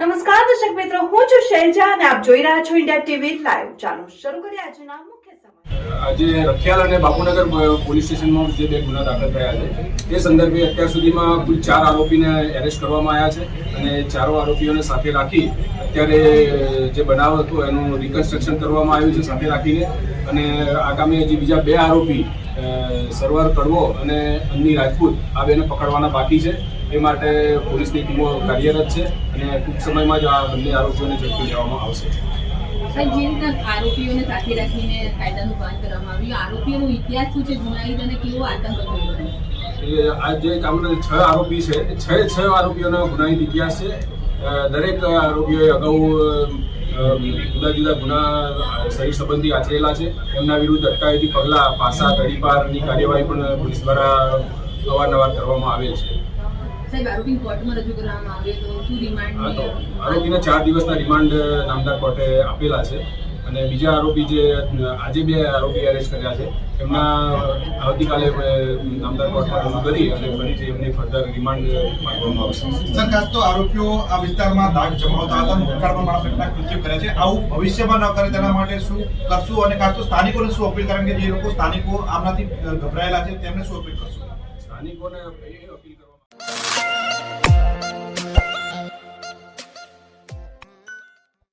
નમસ્કાર, દર્શક મિત્રો, હું છું શૈલજા અને આપ જોઈ રહ્યા છો ઇન્ડિયા ટીવી લાઈવ. ચાલો, શરૂ કરીએ આજના મુખ્ય આજે રખિયાલ અને બાપુનગર પોલીસ સ્ટેશનમાં જે બે ગુના દાખલ થયા છે, તે સંદર્ભે અત્યાર સુધીમાં કુલ ચાર આરોપીને એરેસ્ટ કરવામાં આવ્યા છે અને ચારો આરોપીઓને સાથે રાખી અત્યારે જે બનાવ હતો, એનું રિકન્સ્ટ્રક્શન કરવામાં આવ્યું છે સાથે રાખીને. અને આગામી હજી બીજા બે આરોપી સરવાર કડવો અને અન્ની રાજપૂત, આ બેને પકડવાના બાકી છે. એ માટે પોલીસની ટીમો કાર્યરત છે અને ટૂંક સમયમાં જ આ બંને આરોપીઓને ઝડપી લેવામાં આવશે. આરોપીઓને સાથે રાખીને કાયદાનું પાલન કરવામાં આવ્યું આરોપીઓનો ઇતિહાસ શું છે? ગુનાહિત અને કેવો આતંક હતો? એ બધાનો? એ આ જે કામના છ આરોપી છે છ છ આરોપીઓનો ગુનાહિત ઇતિહાસ છે. દરેક આરોપીઓએ અગાઉ જુદા જુદા ગુના શરીર સંબંધી આચરેલા છે. એમના વિરુદ્ધ અટકાયતી પગલાં પાસા તડીપારની કાર્યવાહી પણ પોલીસ દ્વારા અવારનવાર કરવામાં આવેલ છે. સાહેબ આરોપીને કોર્ટમાં રજૂ કરવામાં આવ્યો તો શું રિમાન્ડ આરોપીને ચાર દિવસના રિમાન્ડ નામદાર કોર્ટે આપેલા છે. અને બીજા આરોપી જે આજે બે આરોપી એરેસ્ટ કર્યા છે એમના આવતીકાલે નામદાર કોર્ટમાં રજૂ કરી અને ફરીથી એમની ફર્ધર રિમાન્ડ માંગવામાં આવશે. સર ખાસ તો આરોપીઓ આ વિસ્તારમાં દાગ જમાવતા હતા ભૂતકાળમાં માણસ કેટલાક કૃત્યો કર્યા છે. આવું ભવિષ્યમાં ન કરે તેના માટે શું કરશું અને ખાસ તો સ્થાનિકોને શું અપીલ કારણ કે જે લોકો સ્થાનિકો આમનાથી ગભરાયેલા છે તેમને શું અપીલ કરશું? સ્થાનિકોને અપીલ કરવામાં